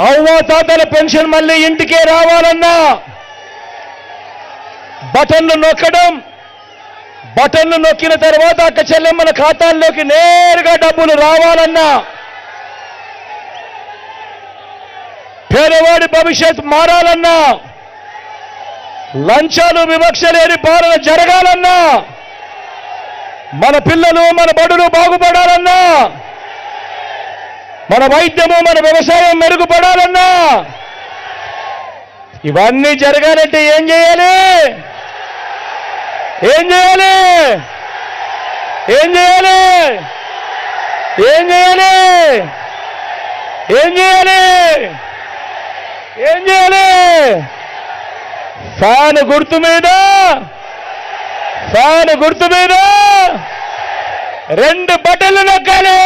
అవ్వ తాతల పెన్షన్ మళ్ళీ ఇంటికే రావాలన్నా. బటన్లు నొక్కడం బటన్లు నొక్కిన తర్వాత అక్క చెల్లెమ్మల ఖాతాల్లోకి నేరుగా డబ్బులు రావాలన్నా. పేదవాడి భవిష్యత్ మారాలన్నా. లంచాలు వివక్ష లేని పాలన జరగాలన్నా. మన పిల్లలు మన బడులు బాగుపడాలన్నా. మన వైద్యము మన వ్యవసాయం మెరుగుపడాలన్నా. ఇవన్నీ జరగాలంటే ఏం చేయాలి? ఏం చేయాలి? ఏం చేయాలి? ఏం చేయాలి? ఏం చేయాలి? ఏం చేయాలి? ఫ్యాన్ గుర్తు మీద ఫ్యాన్ గుర్తు మీద రెండు బటన్లు నొక్కాలి.